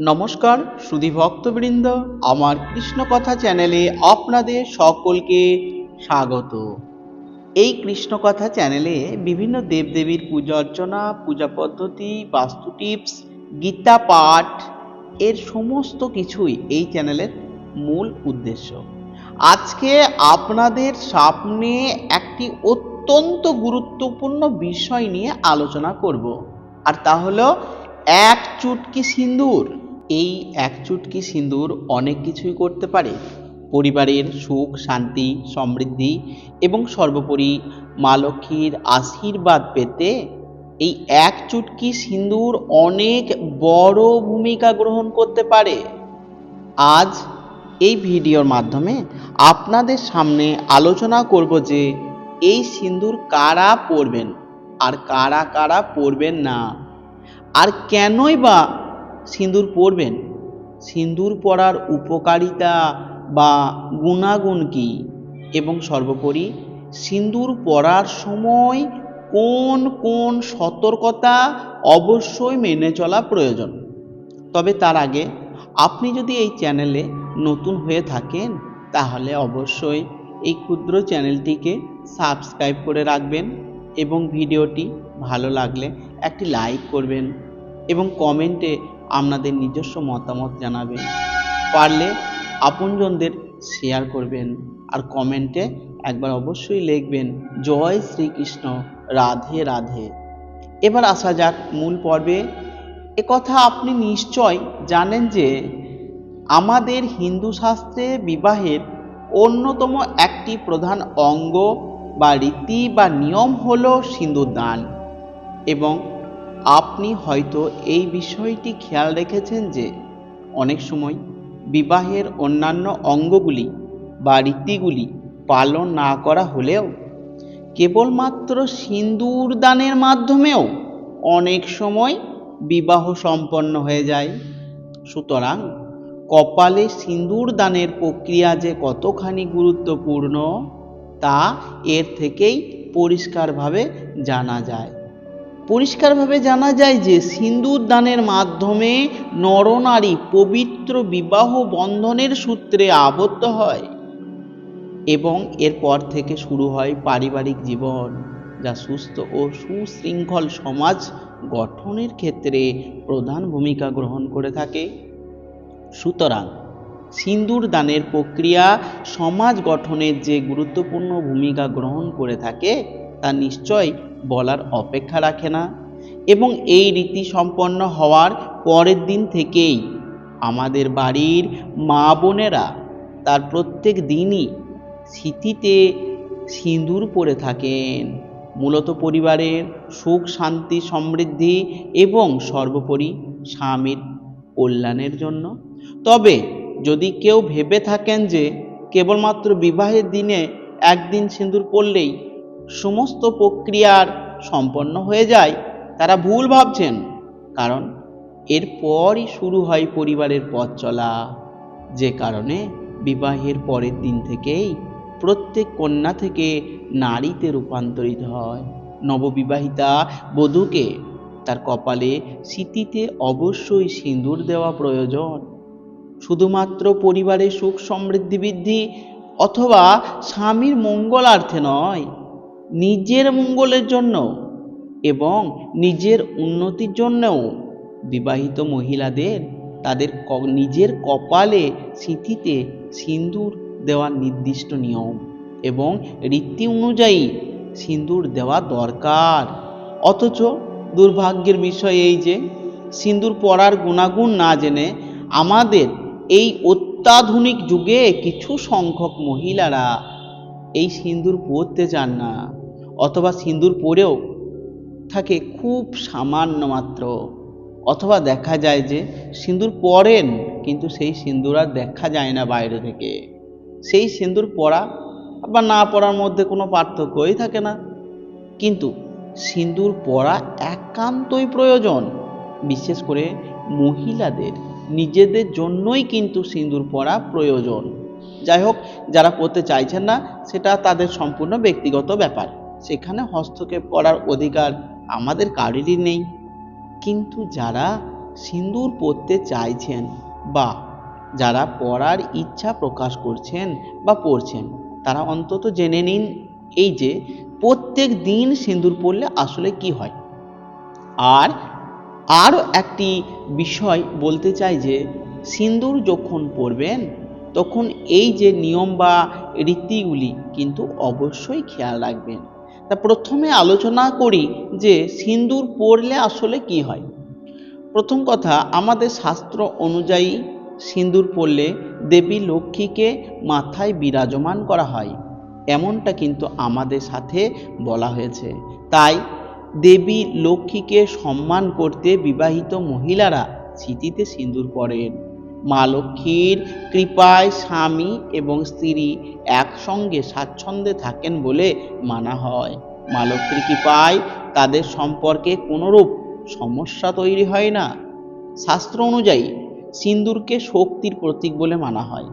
নমস্কার, সুধী ভক্তবৃন্দ। আমার কৃষ্ণ কথা চ্যানেলে আপনাদের সকলকে স্বাগত। এই কৃষ্ণ কথা চ্যানেলে বিভিন্ন দেবদেবীর পূজা অর্চনা, পূজা পদ্ধতি, বাস্তু টিপস, গীতা পাঠ, এর সমস্ত কিছুই এই চ্যানেলের মূল উদ্দেশ্য। আজকে আপনাদের সামনে একটি অত্যন্ত গুরুত্বপূর্ণ বিষয় নিয়ে আলোচনা করব, আর তা হলো এক চুটকি সিন্দুর। এই এক চুটকি সিন্দুর অনেক কিছুই করতে পারে। পরিবারের সুখ, শান্তি, সমৃদ্ধি এবং সর্বোপরি মা লক্ষ্মীর আশীর্বাদ পেতে এই এক চুটকি সিন্দুর অনেক বড় ভূমিকা গ্রহণ করতে পারে। আজ এই ভিডিওর মাধ্যমে আপনাদের সামনে আলোচনা করব যে এই সিন্দুর কারা পরবেন আর কারা কারা পরবেন না। আর কেনই বা সিঁদুর পরবেন। সিঁদুর পরার উপকারিতা বা গুণাগুণ কী? এবং সর্বোপরি সিঁদুর পরার সময় কোন কোন সতর্কতা অবশ্যই মেনে চলা প্রয়োজন? তবে তার আগে, আপনি যদি এই চ্যানেলে নতুন হয়ে থাকেন, তাহলে অবশ্যই এই ক্ষুদ্র চ্যানেলটিকে সাবস্ক্রাইব করে রাখবেন এবং ভিডিওটি ভালো লাগলে একটি লাইক করবেন এবং কমেন্টে আপনাদের নিজস্ব মতামত জানাবেন। পারলে আপনজনদের শেয়ার করবেন আর কমেন্টে একবার অবশ্যই লিখবেন, জয় শ্রীকৃষ্ণ, রাধে রাধে। এবার আসা যাক মূল পর্বে। কথা আপনি নিশ্চয় জানেন যে আমাদের হিন্দু শাস্ত্রে বিবাহের অন্যতম একটি প্রধান অঙ্গ বা রীতি বা নিয়ম হলো সিঁদুরদান এবং আপনি হয়তো এই বিষয়টি খেয়াল রেখেছেন যে অনেক সময় বিবাহের অন্যান্য অঙ্গগুলি বা রীতিগুলি পালন না করা হলেও কেবলমাত্র সিঁদুর দানের মাধ্যমেও অনেক সময় বিবাহ সম্পন্ন হয়ে যায়। সুতরাং কপালে সিঁদুর দানের প্রক্রিয়া যে কতখানি গুরুত্বপূর্ণ তা এর থেকেই পরিষ্কারভাবে জানা যায়। পরিষ্কারভাবে জানা যায় যে সিঁদুর দানের মাধ্যমে নরনারী পবিত্র বিবাহ বন্ধনের সূত্রে আবদ্ধ হয় এবং এরপর থেকে শুরু হয় পারিবারিক জীবন, যা সুস্থ ও সুশৃঙ্খল সমাজ গঠনের ক্ষেত্রে প্রধান ভূমিকা গ্রহণ করে থাকে। সুতরাং সিঁদুর দানের প্রক্রিয়া সমাজ গঠনের যে গুরুত্বপূর্ণ ভূমিকা গ্রহণ করে থাকে, তা নিশ্চয় বলার অপেক্ষা রাখে না এবং এই রীতি সম্পন্ন হওয়ার পরের দিন থেকেই আমাদের বাড়ির মা বোনেরা তার প্রত্যেক দিনই স্মৃতিতে সিঁদুর পরে থাকেন। মূলত পরিবারের সুখ, শান্তি, সমৃদ্ধি এবং সর্বোপরি স্বামীর কল্যাণের জন্য। তবে যদি কেউ ভেবে থাকেন যে কেবলমাত্র বিবাহের দিনে একদিন সিঁদুর পরলেই সমস্ত প্রক্রিয়ার সম্পন্ন হয়ে যায়, তারা ভুল ভাবছেন। কারণ এরপরই শুরু হয় পরিবারের পথ চলা। যে কারণে বিবাহের পরের দিন থেকেই প্রত্যেক কন্যা থেকে নারীতে রূপান্তরিত হয়। নববিবাহিতা বধূকে তার কপালে স্মৃতিতে অবশ্যই সিঁদুর দেওয়া প্রয়োজন। শুধুমাত্র পরিবারের সুখ সমৃদ্ধি বৃদ্ধি অথবা স্বামীর মঙ্গলার্থে নয় নিজের মঙ্গলের জন্য এবং নিজের উন্নতির জন্যও বিবাহিত মহিলাদের তাদের নিজের কপালে স্মৃতিতে সিঁদুর দেওয়ার নির্দিষ্ট নিয়ম এবং রীতি অনুযায়ী সিঁদুর দেওয়া দরকার। অথচ দুর্ভাগ্যের বিষয় এই যে, সিঁদুর পরার গুণাগুণ না জেনে আমাদের এই অত্যাধুনিক যুগে কিছু সংখ্যক মহিলারা এই সিঁদুর পরতে চান না, অথবা সিঁদুর পরেও থাকে খুব সামান্য মাত্র। অথবা দেখা যায় যে সিঁদুর পরেন, কিন্তু সেই সিঁদুর আর দেখা যায় না বাইরে থেকে। সেই সিঁদুর পরা বা না পরার মধ্যে কোনো পার্থক্যই থাকে না। কিন্তু সিঁদুর পরা একান্তই প্রয়োজন, বিশেষ করে মহিলাদের। নিজেদের জন্যই কিন্তু সিঁদুর পরা প্রয়োজন। যাই হোক, যারা পড়তে চাইছেন না, সেটা তাদের সম্পূর্ণ ব্যক্তিগত ব্যাপার। সেখানে হস্তক্ষেপ করার অধিকার আমাদের কারোরই নেই। কিন্তু যারা সিঁদুর পরতে চাইছেন বা যারা পড়ার ইচ্ছা প্রকাশ করছেন বা পড়ছেন, তারা অন্তত জেনে নিন এই যে, প্রত্যেক দিন সিঁদুর পরলে আসলে কি হয়। আর, আরও একটি বিষয় বলতে চাই যে সিঁদুর যখন পরবেন তখন এই যে নিয়ম বা রীতিগুলি কিন্তু অবশ্যই খেয়াল রাখবেন। তা প্রথমে আলোচনা করি যে সিঁদুর পরলে আসলে কি হয়। প্রথম কথা, আমাদের শাস্ত্র অনুযায়ী সিঁদুর পরলে দেবী লক্ষ্মীকে মাথায় বিরাজমান করা হয়। এমনটা কিন্তু আমাদের সাথে বলা হয়েছে। তাই দেবী লক্ষ্মীকে সম্মান করতে বিবাহিত মহিলারা স্মৃতিতে সিঁদুর পরেন। মা লক্ষ্মীর কৃপায় স্বামী এবং স্ত্রী একসঙ্গে স্বাচ্ছন্দ্যে থাকেন বলে মানা হয়। মা লক্ষ্মীর কৃপায় তাদের সম্পর্কে কোনোরূপ সমস্যা তৈরি হয় না। শাস্ত্র অনুযায়ী সিন্দুরকে শক্তির প্রতীক বলে মানা হয়।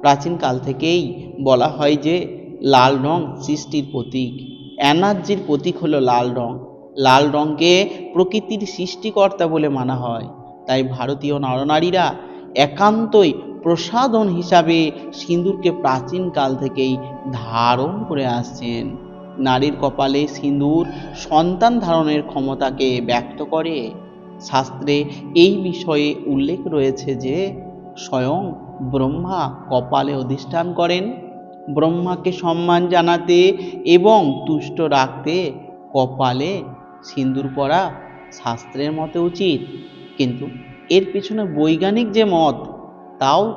প্রাচীনকাল থেকেই বলা হয় যে, লাল রং সৃষ্টির প্রতীক। এনার্জির প্রতীক হলো লাল রং। লাল রঙকে প্রকৃতির সৃষ্টিকর্তা বলে মানা হয়। তাই ভারতীয় নরনারীরা একান্তই প্রসাধন হিসাবে সিঁদুরকে প্রাচীনকাল থেকেই ধারণ করে আসছেন। নারীর কপালে সিঁদুর সন্তান ধারণের ক্ষমতাকে ব্যক্ত করে। শাস্ত্রে এই বিষয়ে উল্লেখ রয়েছে যে, স্বয়ং ব্রহ্মা কপালে অধিষ্ঠান করেন। ব্রহ্মাকে সম্মান জানাতে এবং তুষ্ট রাখতে কপালে সিঁদুর পরা শাস্ত্রের মতে উচিত। কিন্তু এর পিছনে বৈজ্ঞানিক যে মত, তাও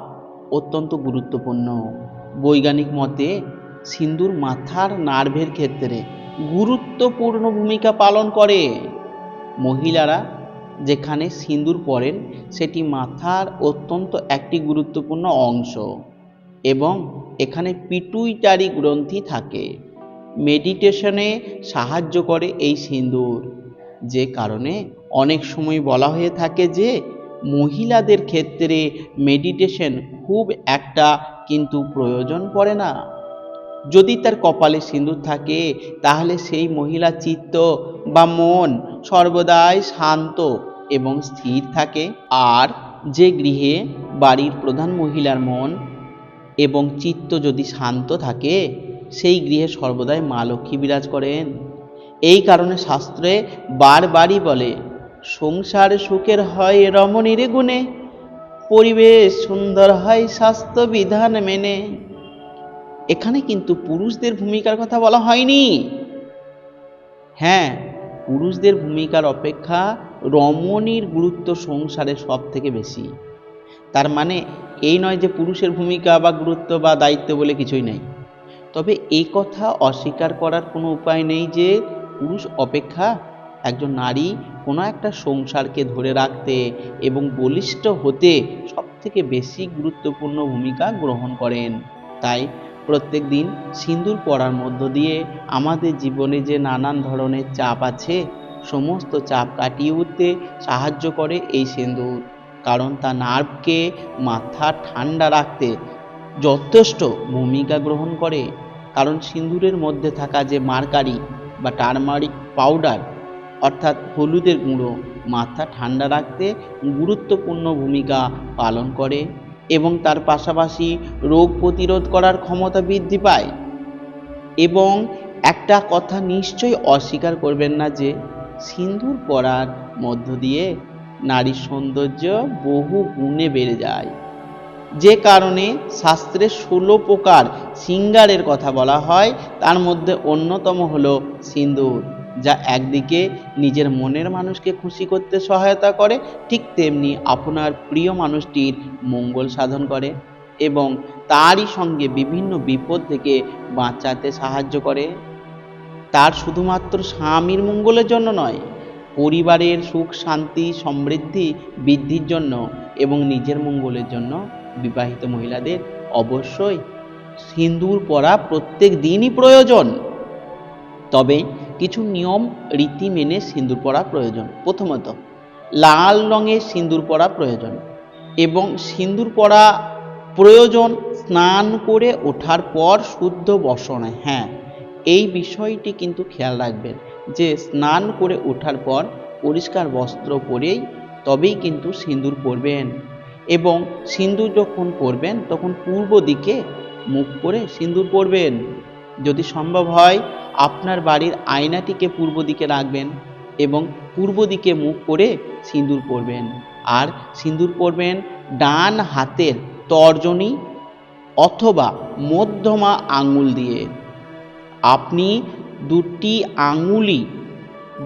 অত্যন্ত গুরুত্বপূর্ণ। বৈজ্ঞানিক মতে সিঁদুর মাথার নার্ভের ক্ষেত্রে গুরুত্বপূর্ণ ভূমিকা পালন করে। মহিলারা যেখানে সিঁদুর পরেন, সেটি মাথার অত্যন্ত একটি গুরুত্বপূর্ণ অংশ এবং এখানে পিটুইটারি গ্রন্থি থাকে। মেডিটেশনে সাহায্য করে এই সিঁদুর যে কারণে অনেক সময় বলা হয়ে থাকে যে মহিলাদের ক্ষেত্রে মেডিটেশন খুব একটা কিন্তু প্রয়োজন পড়ে না। যদি তার কপালে সিঁদুর থাকে, তাহলে সেই মহিলা চিত্ত বা মন সর্বদাই শান্ত এবং স্থির থাকে। আর যে গৃহে বাড়ির প্রধান মহিলার মন এবং চিত্ত যদি শান্ত থাকে, সেই গৃহে সর্বদাই মা লক্ষ্মী বিরাজ করেন। এই কারণে শাস্ত্রে বারবারই বলে সংসার সুখের হয় রমণীর গুণে, পরিবেশ সুন্দর হয় স্বাস্থ্য বিধান মেনে। এখানে কিন্তু পুরুষদের ভূমিকার কথা বলা হয়নি। হ্যাঁ পুরুষদের ভূমিকার অপেক্ষা রমণীর গুরুত্ব সংসারে সব থেকে বেশি। তার মানে এই নয় যে পুরুষের ভূমিকা বা গুরুত্ব বা দায়িত্ব বলে কিছুই নেই। তবে এই কথা অস্বীকার করার কোনো উপায় নেই যে পুরুষ অপেক্ষা একজন নারী কোনো একটা সংসারকে ধরে রাখতে এবং বলিষ্ঠ হতে সব থেকে বেশি গুরুত্বপূর্ণ ভূমিকা গ্রহণ করেন। তাই প্রত্যেক দিন সিঁদুর পরার মধ্য দিয়ে আমাদের জীবনে যে নানান ধরনের চাপ আছে, সমস্ত চাপ কাটিয়ে উঠতে সাহায্য করে এই সিঁদুর। কারণ তা নার্ভকে মাথা ঠান্ডা রাখতে যথেষ্ট ভূমিকা গ্রহণ করে। কারণ সিঁদুরের মধ্যে থাকা যে মার্কারি বা টারমারিক পাউডার অর্থাৎ হলুদের গুঁড়ো, মাথা ঠান্ডা রাখতে গুরুত্বপূর্ণ ভূমিকা পালন করে এবং তার পাশাপাশি রোগ প্রতিরোধ করার ক্ষমতা বৃদ্ধি পায়। এবং একটা কথা নিশ্চয়ই অস্বীকার করবেন না যে সিঁদুর পরার মধ্য দিয়ে নারীর সৌন্দর্য বহু গুণে বেড়ে যায়। যে কারণে শাস্ত্রে ষোলো প্রকার সিঙ্গারের কথা বলা হয়, তার মধ্যে অন্যতম হলো সিঁদুর যা একদিকে নিজের মনের মানুষকে খুশি করতে সহায়তা করে, ঠিক তেমনি আপনার প্রিয় মানুষটির মঙ্গল সাধন করে এবং তারই সঙ্গে বিভিন্ন বিপদ থেকে বাঁচাতে সাহায্য করে। তার শুধুমাত্র স্বামীর মঙ্গলের জন্য নয়, পরিবারের সুখ, শান্তি, সমৃদ্ধি, বৃদ্ধির জন্য এবং নিজের মঙ্গলের জন্য বিবাহিত মহিলাদের অবশ্যই সিঁদুর পরা প্রত্যেক দিনই প্রয়োজন। তবে কিছু নিয়ম, রীতি মেনে সিঁদুর পরা প্রয়োজন। প্রথমত, লাল রঙের সিঁদুর পরা প্রয়োজন এবং সিঁদুর পরা প্রয়োজন স্নান করে ওঠার পর শুদ্ধ বসনে। হ্যাঁ এই বিষয়টি কিন্তু খেয়াল রাখবেন যে স্নান করে ওঠার পর পরিষ্কার বস্ত্র পরেই তবেই কিন্তু সিঁদুর পরবেন এবং সিঁদুর যখন পরবেন তখন পূর্ব দিকে মুখ করে সিঁদুর পরবেন। যদি সম্ভব হয়, আপনার বাড়ির আয়নাটিকে পূর্ব দিকে রাখবেন এবং পূর্ব দিকে মুখ করে সিঁদুর পরবেন। আর সিঁদুর পরবেন ডান হাতের তর্জনী অথবা মধ্যমা আঙুল দিয়ে। আপনি দুটি আঙুলই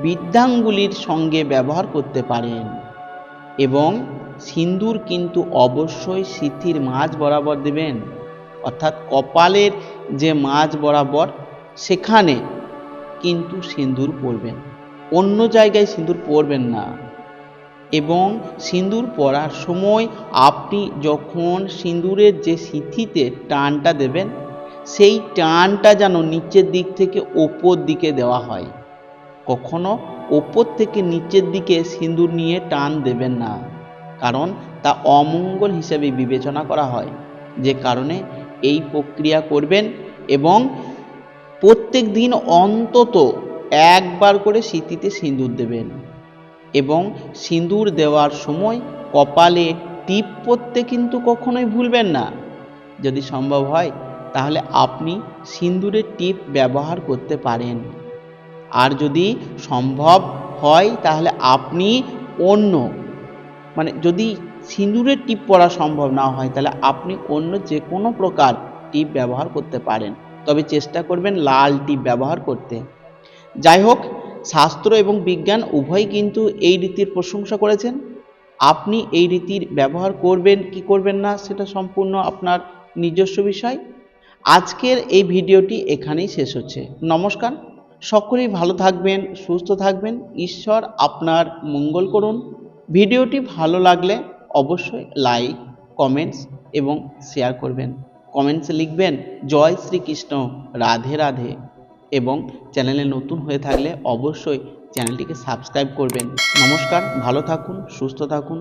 বৃদ্ধাঙ্গুলির সঙ্গে ব্যবহার করতে পারেন এবং সিন্দুর কিন্তু অবশ্যই সিথির মাঝ বরাবর দেবেন। অর্থাৎ কপালের যে মাঝ বরাবর, সেখানে কিন্তু সিন্দুর পরবেন। অন্য জায়গায় সিন্দুর পরবেন না। এবং সিঁদুর পরার সময় আপনি যখন সিঁদুরের যে সিথিতে টানটা দেবেন, সেই টানটা যেন নিচের দিক থেকে ওপর দিকে দেওয়া হয়। কখনো ওপর থেকে নিচের দিকে সিঁদুর নিয়ে টান দেবেন না। কারণ তা অমঙ্গল হিসেবে বিবেচনা করা হয়। যে কারণে এই প্রক্রিয়া করবেন এবং প্রত্যেক দিন অন্তত একবার করে সিথিতে সিঁদুর দেবেন এবং সিঁদুর দেওয়ার সময় কপালে টিপ পরতে কিন্তু কখনোই ভুলবেন না। যদি সম্ভব হয়, তাহলে আপনি সিঁদুরের টিপ ব্যবহার করতে পারেন। আর যদি সম্ভব হয়, তাহলে আপনি অন্য মানে যদি সিঁদুরের টিপ পরা সম্ভব না হয়, তাহলে আপনি অন্য যে কোনো প্রকার টিপ ব্যবহার করতে পারেন। তবে চেষ্টা করবেন লাল টিপ ব্যবহার করতে। যাই হোক, শাস্ত্র এবং বিজ্ঞান উভয়ই কিন্তু এই রীতির প্রশংসা করেছেন। আপনি এই রীতির ব্যবহার করবেন, কি করবেন না, সেটা সম্পূর্ণ আপনার নিজস্ব বিষয়। আজকের এই ভিডিওটি এখানেই শেষ হচ্ছে। নমস্কার। সকলেই ভালো থাকবেন, সুস্থ থাকবেন। ঈশ্বর আপনার মঙ্গল করুন। ভিডিওটি ভালো লাগলে অবশ্যই লাইক, কমেন্টস এবং শেয়ার করবেন। কমেন্টসে লিখবেন, জয় শ্রীকৃষ্ণ, রাধে রাধে এবং চ্যানেলে নতুন হয়ে থাকলে অবশ্যই চ্যানেলটিকে সাবস্ক্রাইব করবেন। নমস্কার, ভালো থাকুন, সুস্থ থাকুন।